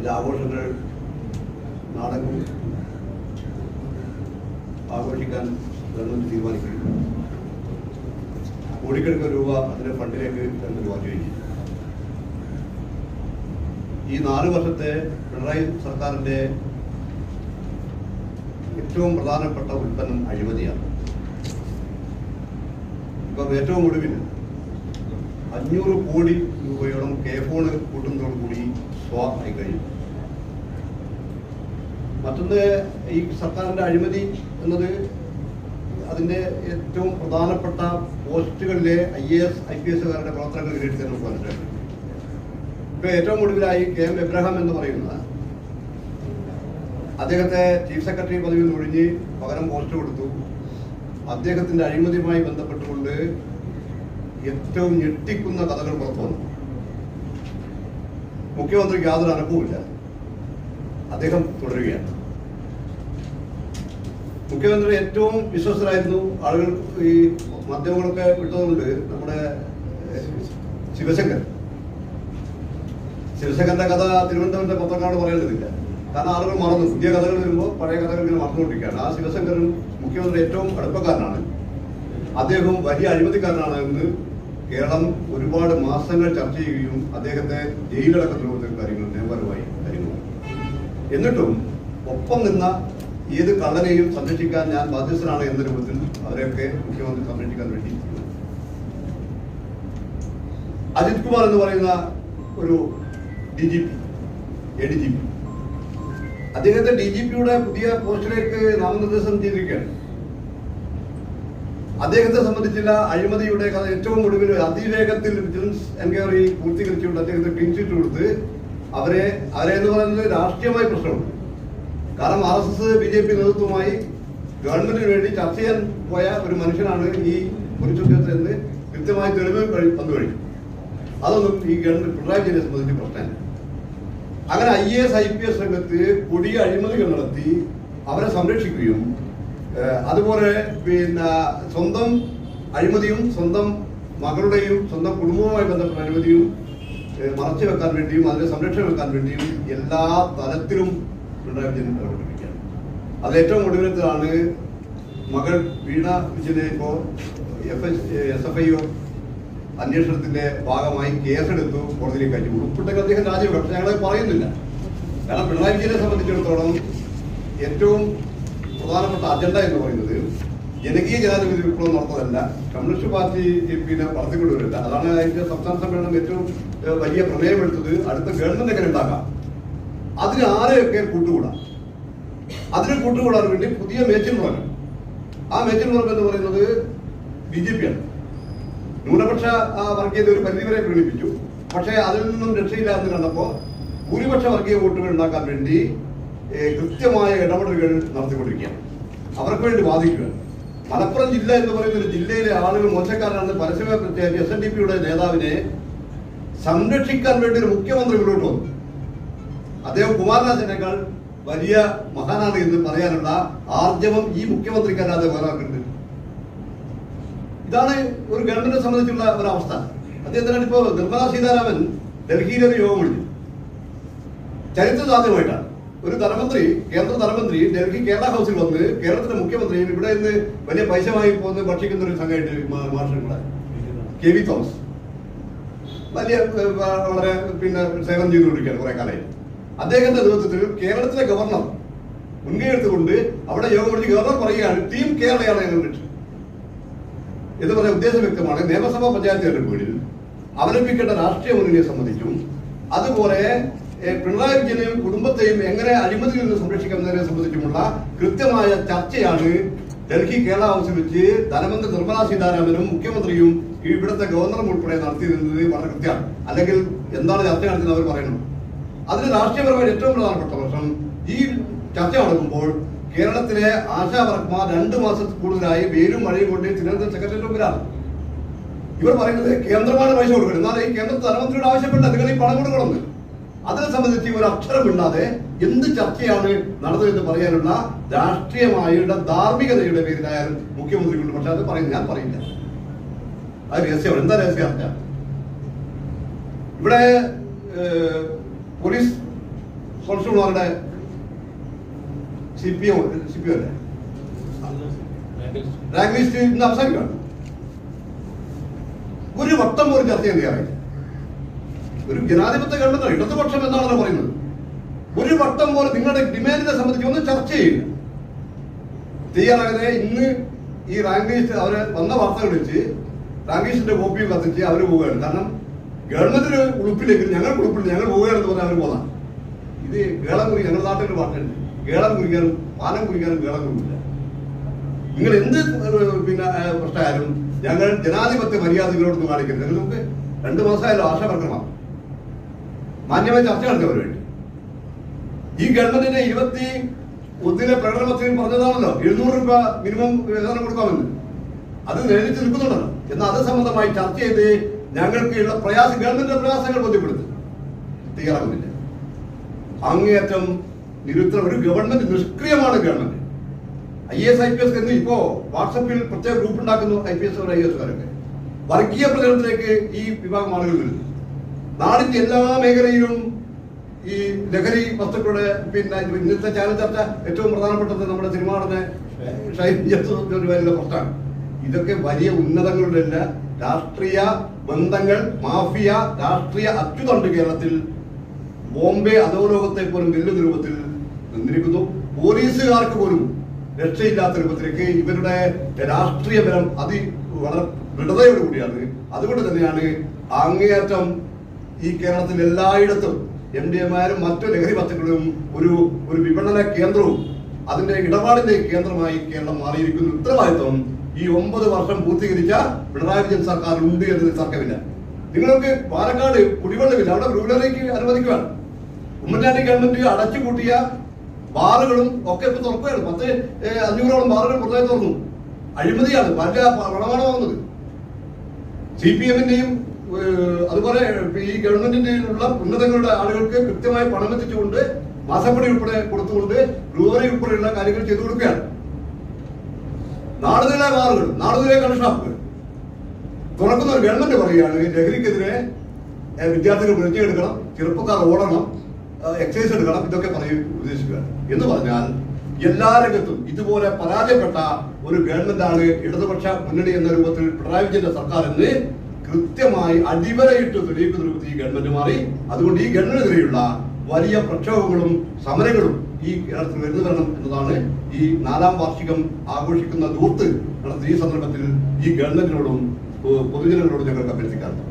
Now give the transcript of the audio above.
അതിന്റെ ആഘോഷങ്ങൾ നാടകം ആഘോഷിക്കാൻ ഗവൺമെന്റ് തീരുമാനിക്കുകയും കോടിക്കണക്കിന് രൂപ അതിന്റെ ഫണ്ടിലേക്ക് ഗവൺമെന്റ് മാറ്റുകയും ചെയ്തു. ഈ നാല് വർഷത്തെ പിണറായി സർക്കാരിന്റെ ഏറ്റവും പ്രധാനപ്പെട്ട ഉൽപ്പന്നം അഴിമതിയാണ്. ഇപ്പം ഏറ്റവും ഒടുവിൽ അഞ്ഞൂറ് കോടി രൂപയോളം കെ ഫോണ് കൂട്ടുന്നതോടുകൂടി സ്വാ ആയി കഴിഞ്ഞു മറ്റൊന്ന് ഈ സർക്കാരിന്റെ അഴിമതി എന്നത് അതിന്റെ ഏറ്റവും പ്രധാനപ്പെട്ട പോസ്റ്റുകളിലെ I A S I P എസുകാരുടെ പ്രവർത്തനങ്ങൾ വിലയിരുത്തി നമുക്ക് മനസ്സിലാക്കി ഇപ്പൊ ഏറ്റവും ഒടുവിലായി കെ എം എബ്രഹാം എന്ന് പറയുന്ന അദ്ദേഹത്തെ ചീഫ് സെക്രട്ടറി പദവിയിൽ നിന്ന് ഒഴിഞ്ഞ് പകരം പോസ്റ്റ് കൊടുത്തു. അദ്ദേഹത്തിന്റെ അഴിമതിയുമായി ബന്ധപ്പെട്ടുകൊണ്ട് ഏറ്റവും ഞെട്ടിക്കുന്ന കഥകൾ പുറത്തു വന്നു. മുഖ്യമന്ത്രിക്ക് യാതൊരു അനുഭവമില്ല അദ്ദേഹം തുടരുകയാണ്. മുഖ്യമന്ത്രി ഏറ്റവും വിശ്വസ്തരായിരുന്നു. ആളുകൾ ഈ മാധ്യമങ്ങളൊക്കെ വിട്ടതുകൊണ്ട് നമ്മുടെ ശിവശങ്കർ. ശിവശങ്കറിന്റെ കഥ തിരുവനന്തപുരത്തെ പത്രക്കാരോട് പറയേണ്ടതില്ല. കാരണം ആളുകൾ മറന്നു. പുതിയ കഥകൾ വരുമ്പോൾ പഴയ കഥകൾ ഇങ്ങനെ മറന്നുകൊണ്ടിരിക്കുകയാണ്. ആ ശിവശങ്കരൻ മുഖ്യമന്ത്രി ഏറ്റവും അടുപ്പക്കാരനാണ്. അദ്ദേഹം വലിയ അഴിമതിക്കാരനാണ് എന്ന് കേരളം ഒരുപാട് മാസങ്ങൾ ചർച്ച ചെയ്യുകയും അദ്ദേഹത്തെ ജയിലടക്കത്തിലുള്ള കാര്യങ്ങൾ നിയമപരമായി കരുതുന്നു എന്നിട്ടും ഒപ്പം നിന്ന ഏത് കള്ളനെയും സംരക്ഷിക്കാൻ ഞാൻ ബാധ്യസ്ഥനാണ് എന്ന രൂപത്തിൽ അവരെയൊക്കെ മുഖ്യമന്ത്രി സംരക്ഷിക്കാൻ വേണ്ടി അജിത് കുമാർ എന്ന് പറയുന്ന ഒരു D G P A D G P. അദ്ദേഹത്തെ ഡി ജി പിയുടെ പുതിയ പോസ്റ്റിലേക്ക് നാമനിർദ്ദേശം ചെയ്തിരിക്കുകയാണ്. അദ്ദേഹത്തെ സംബന്ധിച്ചില്ല അഴിമതിയുടെ കഥ ഏറ്റവും ഒടുവിൽ അതിവേഗത്തിൽ വിജിലൻസ് എൻക്വയറി പൂർത്തീകരിച്ചുകൊണ്ട് അദ്ദേഹത്തെ ചീറ്റ് കൊടുത്ത് അവരെ അവരെ എന്ന് പറയുന്നത് രാഷ്ട്രീയമായ പ്രശ്നമുണ്ട് കാരണം R S S B J P നേതൃത്വമായി ഗവൺമെന്റിന് വേണ്ടി ചർച്ച ചെയ്യാൻ പോയ ഒരു മനുഷ്യനാണ് ഈ എന്ന് കൃത്യമായി തെളിവ് വന്നു കഴിഞ്ഞു. അതൊന്നും ഈ ഗവൺമെന്റ് പിണറായി വിജയനെ സംബന്ധിച്ച് പ്രശ്നമല്ല. അങ്ങനെ I S I P S രംഗത്ത് കൊടിയ അഴിമതികൾ നടത്തി അവരെ സംരക്ഷിക്കുകയും അതുപോലെ പിന്നെ സ്വന്തം അഴിമതിയും സ്വന്തം മകളുടെയും സ്വന്തം കുടുംബവുമായി ബന്ധപ്പെട്ട അഴിമതിയും മറച്ചു വെക്കാൻ വേണ്ടിയും അതിനെ സംരക്ഷണം വെക്കാൻ വേണ്ടിയും എല്ലാ തലത്തിലും പിണറായി വിജയൻ ഇടപെട്ടിരിക്കുകയാണ് അതിൽ ഏറ്റവും ഒടുവിലത്തിലാണ് മകൾ വീണ വിജയനെ ഇപ്പോൾ F S S F I അന്വേഷണത്തിന്റെ ഭാഗമായി കേസെടുത്തു കോടതിയിലേക്ക് അയച്ചു. ഉൾപ്പെട്ടൊക്കെ അദ്ദേഹം രാജിവെക്കും. പക്ഷെ ഞങ്ങളത് പറയുന്നില്ല. കാരണം പിണറായി വിജയനെ സംബന്ധിച്ചിടത്തോളം ഏറ്റവും പ്രധാനപ്പെട്ട അജണ്ട എന്ന് പറയുന്നത് ജനകീയ ജനാധിപത്യ വിപ്ലവം നടത്തുന്നതല്ല. കമ്മ്യൂണിസ്റ്റ് പാർട്ടി പിന്നെ വളർത്തിക്കൊണ്ടുവരില്ല അതാണ് അതിന്റെ സംസ്ഥാന സമ്മേളനം ഏറ്റവും വലിയ പ്രമേയമെടുത്തത്. അടുത്ത ഗവൺമെന്റ് എങ്ങനെ ഉണ്ടാക്കാം? അതിന് ആരെയൊക്കെ കൂട്ടുകൂടാം? അതിന് കൂട്ടുകൂടാൻ വേണ്ടി പുതിയ മേച്ചിൽ മുറകൾ. ആ മേച്ചിൽ മുറകൾ എന്ന് പറയുന്നത് ബി ജെ പി ആണ്. ന്യൂനപക്ഷ വർഗീയത ഒരു പരിധിവരെ പ്രീണിപ്പിച്ചു. പക്ഷേ അതിൽ നിന്നും രക്ഷയില്ല എന്ന് കണ്ടപ്പോൾ ഭൂരിപക്ഷ വർഗീയ വോട്ടുകൾ ഉണ്ടാക്കാൻ വേണ്ടി കൃത്യമായ ഇടപെടലുകൾ നടത്തിക്കൊണ്ടിരിക്കുകയാണ്. അവർക്ക് വേണ്ടി വാദിക്കുകയാണ്. മലപ്പുറം ജില്ല എന്ന് പറയുന്ന ഒരു ജില്ലയിലെ ആളുകൾ മോശക്കാരാണെന്ന് പരസ്യമായി പ്രത്യേകിച്ച് എസ് എൻ ഡി പിയുടെ നേതാവിനെ സംരക്ഷിക്കാൻ വേണ്ടി ഒരു മുഖ്യമന്ത്രി മുന്നോട്ട് വന്നു. അദ്ദേഹം കുമാരനാഥനേക്കാൾ വലിയ മഹാനാണ് എന്ന് പറയാനുള്ള ആർജവം ഈ മുഖ്യമന്ത്രിക്കല്ലാതെ വേറെ ഇതാണ് ഒരു ഗവൺമെന്റിനെ സംബന്ധിച്ചുള്ള ഒരവസ്ഥ അദ്ദേഹത്തിനാണ് ഇപ്പോൾ നിർമ്മലാ സീതാരാമൻ ഡൽഹിയിലൊരു യോഗം വിളിച്ചു ചരിത്രസാധ്യമായിട്ടാണ്. ഒരു ധനമന്ത്രി കേന്ദ്ര ധനമന്ത്രി ഡൽഹി കേരള ഹൗസിൽ വന്ന് കേരളത്തിലെ മുഖ്യമന്ത്രിയും ഇവിടെ നിന്ന് വലിയ പൈസ വാങ്ങി പോകുന്ന ഭക്ഷിക്കുന്ന ഒരു സംഘമായിട്ട് മാർഷങ്ങളെ. K V Thomas. വലിയ വളരെ പിന്നെ സേവനം ചെയ്തുകൊണ്ടിരിക്കുകയാണ് കുറെ കാലമായി. അദ്ദേഹത്തിന്റെ നേതൃത്വത്തിൽ കേരളത്തിലെ ഗവർണർ മുൻകൈ എടുത്തുകൊണ്ട് അവിടെ യോഗം വിളിച്ച് ഗവർണർ പറയുകയാണ് ടീം കേരളയാണ് ഞങ്ങൾ ലക്ഷ്യം എന്ന് പറയാൻ ഉദ്ദേശം വ്യക്തമാണ്. നിയമസഭാ പഞ്ചായത്ത് തെരഞ്ഞെടുപ്പുകളിൽ അവലംബിക്കേണ്ട രാഷ്ട്രീയ മുന്നണിയെ സംബന്ധിച്ചും അതുപോലെ പിണറായി വിജയനെയും കുടുംബത്തെയും എങ്ങനെ അഴിമതിയിൽ നിന്ന് സംരക്ഷിക്കുന്നതിനെ സംബന്ധിച്ചുമുള്ള കൃത്യമായ ചർച്ചയാണ് ഡൽഹി കേരള ഹൗസിൽ വെച്ച് ധനമന്ത്രി നിർമ്മലാ സീതാരാമനും മുഖ്യമന്ത്രിയും ഇവിടുത്തെ ഗവർണറും ഉൾപ്പെടെ നടത്തിയിരുന്നത് വളരെ കൃത്യമാണ്. അല്ലെങ്കിൽ എന്താണ് ചർച്ച നടത്തുന്നത് അവർ പറയണം. അതിന് രാഷ്ട്രീയപരമായി ഏറ്റവും പ്രധാനപ്പെട്ട പ്രശ്നം ഈ ചർച്ച നടക്കുമ്പോൾ കേരളത്തിലെ ആശാ വർക്കർമാർ രണ്ട് മാസത്തിൽ കൂടുതലായി വെയിലും മഴയും കൊണ്ട് തിരുവനന്തപുരം സെക്രട്ടറി മുമ്പിലാണ് ഇവർ പറയുന്നത് കേന്ദ്രമാണ് പൈസ കൊടുക്കുന്നത്. എന്നാൽ ഈ കേന്ദ്ര ധനമന്ത്രിയോട് ആവശ്യപ്പെട്ട നിങ്ങൾ ഈ പണം കൊടുക്കണമെന്ന് അതിനെ സംബന്ധിച്ച് ഒരു അക്ഷരമില്ലാതെ എന്ത് ചർച്ചയാണ് നടന്നതെന്ന് പറയാനുള്ള രാഷ്ട്രീയമായുള്ള ധാർമ്മികതയുടെ പേരിലായാലും മുഖ്യമന്ത്രിക്കുണ്ട് പക്ഷെ അത് പറയുന്നത് ഞാൻ പറയില്ല. അത് രഹസ്യമാണ്. എന്താ രഹസ്യം ഇവിടെ police കോൺസ്റ്റബിൾമാരുടെ C P M C P അല്ലേ? Rank list. ഇന്ന് അവസാനിക്കുകയാണ് ഒരു വട്ടം പോലും ചർച്ച ചെയ്യാൻ തയ്യാറായില്ല. ഒരു ജനാധിപത്യ ഗവൺമെന്റ് ഇടതുപക്ഷം എന്നാണല്ലോ പറയുന്നത്. ഒരു വട്ടം പോലും നിങ്ങളുടെ ഡിമാൻഡിനെ സംബന്ധിച്ച് ഒന്നും ചർച്ച ചെയ്യില്ല. തയ്യാറാകുന്നത് ഇന്ന് ഈ റാങ്ക് ലിസ്റ്റ് അവർ വന്ന വാർത്തകൾ വെച്ച് റാങ്ക് കോപ്പിയും കത്തിച്ച് അവർ പോവുകയാണ്. കാരണം ഗവൺമെന്റിന് ഉളുപ്പില്ലെങ്കിൽ ഞങ്ങൾ ഉളുപ്പില്ല ഞങ്ങൾ പോവുകയാണെന്ന് പറഞ്ഞാൽ അവർ പോകാം ഇത് കേളം കുറി ഞങ്ങളുടെ നാട്ടിൽ ഒരു പാട്ടുണ്ട് കേളം കുറിക്കാനും പാലം കുറിക്കാനും കേളം കുറിക്കില്ല നിങ്ങൾ എന്ത് പിന്നെ പ്രശ്നമായാലും ഞങ്ങൾ ജനാധിപത്യ മര്യാദകളോടൊന്നും കാണിക്കരുത്. ഞങ്ങൾ നമുക്ക് രണ്ടു മാസമായാലും ആശാവർക്കമാണ് മാന്യമായ ചർച്ച നടത്തിയവർ വേണ്ടി. ഈ ഗവൺമെന്റിന്റെ ഇരുപത്തി ഒന്നിലെ പ്രകടന പത്രികയിൽ പറഞ്ഞതാണല്ലോ എഴുന്നൂറ് രൂപ മിനിമം വേതനം കൊടുക്കാമെന്ന്. അത് നേരിട്ട് നിൽക്കുന്നുണ്ടല്ലോ. എന്നാൽ അത് സംബന്ധമായി ചർച്ച ചെയ്ത് ഞങ്ങൾക്കുള്ള പ്രയാസം ഗവൺമെന്റിന്റെ പ്രയാസങ്ങൾ ബോധ്യപ്പെടുത്തി. തയ്യാറാകുന്നില്ല. അങ്ങേയറ്റം നിരുത്തരം ഒരു government നിഷ്ക്രിയമാണ് government. I S I P S എന്ന് ഇപ്പോ വാട്സപ്പിൽ പ്രത്യേക ഗ്രൂപ്പ് ഉണ്ടാക്കുന്നു I P S I S കാരൊക്കെ. വർഗീയ പ്രചരണത്തിലേക്ക് ഈ വിഭാഗം ആളുകൾ വരുന്നു. നാടിന്റെ എല്ലാ മേഖലയിലും ഈ ലഹരി വസ്തുക്കളുടെ പിന്നെ ഇന്നത്തെ ചാനൽ ചർച്ച ഏറ്റവും പ്രധാനപ്പെട്ടത് നമ്മുടെ സിനിമ നടന്ന പുറത്താണ്. വലിയ ഇതൊക്കെ വലിയ ഉന്നതങ്ങളിലല്ല രാഷ്ട്രീയ ബന്ധങ്ങൾ മാഫിയ രാഷ്ട്രീയ അച്ചുതണ്ട് കേരളത്തിൽ ബോംബെ അധോലോകത്തെ പോലും വെല്ലുന്ന രൂപത്തിൽ നിന്നിരിക്കുന്നു. പോലീസുകാർക്ക് പോലും രക്ഷയില്ലാത്ത രൂപത്തിലേക്ക് ഇവരുടെ രാഷ്ട്രീയ ബലം അതി വളരെ ദൃഢതയോടുകൂടിയാണ്. അതുകൊണ്ട് തന്നെയാണ് അങ്ങേയറ്റം ഈ കേരളത്തിൽ എല്ലായിടത്തും എം ഡി എമാരും മറ്റു ലഹരി വസ്തുക്കളും ഒരു ഒരു വിപണന കേന്ദ്രവും അതിന്റെ ഇടപാടിന്റെ കേന്ദ്രമായി കേരളം മാറിയിരിക്കുന്ന. ഉത്തരവാദിത്വം ഈ ഒമ്പത് വർഷം പൂർത്തീകരിച്ച പിണറായി വിജയൻ സർക്കാർ ഉണ്ട് എന്ന് തർക്കമില്ല. നിങ്ങൾക്ക് പാലക്കാട് കുടിവെള്ളമില്ല അവിടെ ബ്രൂലറിക്ക് അനുവദിക്കുകയാണ് ഉമ്മൻചാണ്ടി ഗവൺമെന്റ് അടച്ചുപൂട്ടിയ ബാറുകളും ഒക്കെ ഇപ്പൊ തുറക്കുകയാണ്. പത്ത് അഞ്ഞൂറോളം ബാറുകൾ പുതുതായി തുറന്നു. അഴിമതിയാണ്. പല പണമാണ് വന്നത് സി പി എമ്മിന്റെയും അതുപോലെ ഈ ഗവൺമെന്റിന്റെ ഉന്നതങ്ങളുടെ ആളുകൾക്ക് കൃത്യമായി പണം എത്തിച്ചുകൊണ്ട് മാസപ്പടി ഉൾപ്പെടെ കൊടുത്തുകൊണ്ട് ബ്രൂവറി ഉൾപ്പെടെയുള്ള കാര്യങ്ങൾ ചെയ്തു കൊടുക്കുകയാണ്. നാടുതല ബാറുകൾ നാടുതല കൺഷാപ്പുകൾ തുറക്കുന്ന ഒരു ഗവൺമെന്റ് പറയുകയാണ് ലഹരിക്കെതിരെ വിദ്യാർത്ഥികൾ വിളിച്ചെടുക്കണം ചെറുപ്പക്കാർ ഓടണം എക്സസൈസ് എടുക്കണം ഇതൊക്കെ പറയും ഉദ്ദേശിക്കുകയാണ്. എന്ന് പറഞ്ഞാൽ എല്ലാ രംഗത്തും ഇതുപോലെ പരാജയപ്പെട്ട ഒരു ഗവൺമെന്റാണ് ഇടതുപക്ഷ മുന്നണി എന്ന രൂപത്തിൽ പിണറായി വിജയന്റെ സർക്കാർ എന്ന് കൃത്യമായി അടിവരയിട്ട് തെളിയിക്കുന്ന ഈ ഗവൺമെന്റ് മാറി. അതുകൊണ്ട് ഈ ഗവൺമെന്റിനെതിരെയുള്ള വലിയ പ്രക്ഷോഭങ്ങളും സമരങ്ങളും ഈ കേരളത്തിൽ വരുന്നു വരണം എന്നതാണ് ഈ നാലാം വാർഷികം ആഘോഷിക്കുന്ന ദൂർത്ത് നടത്തുന്ന ഈ സന്ദർഭത്തിൽ ഈ ഗവൺമെന്റിനോടും പൊതുജനങ്ങളോടും ഞങ്ങൾക്ക് അഭ്യർത്ഥിക്കാറുണ്ട്.